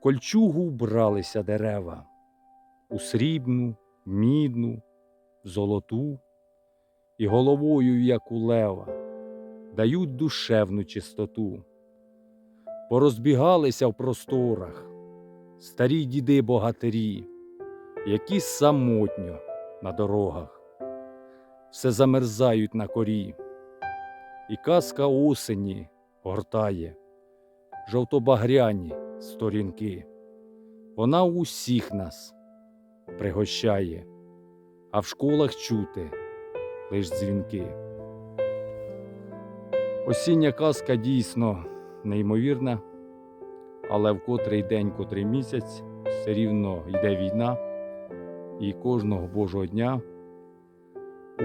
кольчугу вбралися дерева, у срібну, мідну, золоту, і головою, як у лева, дають душевну чистоту. Порозбігалися в просторах старі діди богатирі, які самотньо на дорогах, все замерзають на корі, і казка осені гортає жовтобагряні сторінки. Вона усіх нас пригощає, а в школах чути лиш дзвінки. Осіння казка дійсно неймовірна, але в котрий день, котрий місяць все рівно йде війна, і кожного Божого дня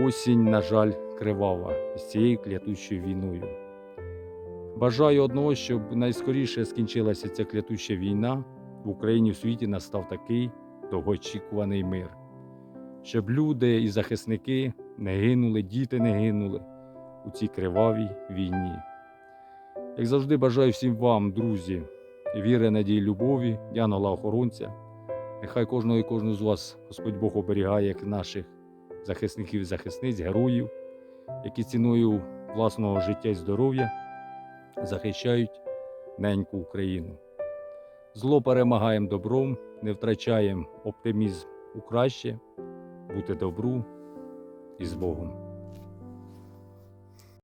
осінь, на жаль, кривава з цією клятущою війною. Бажаю одного, щоб найскоріше скінчилася ця клятуща війна, в Україні в світі настав такий довгоочікуваний мир, щоб люди і захисники не гинули, діти не гинули у цій кривавій війні. Як завжди, бажаю всім вам, друзі, віри, надії, любові, Янола охоронця. Нехай кожного і кожного з вас Господь Бог оберігає як наших захисників і захисниць, героїв, які ціною власного життя і здоров'я захищають неньку Україну. Зло перемагаємо добром, не втрачаємо оптимізм у краще, бути добру і з Богом.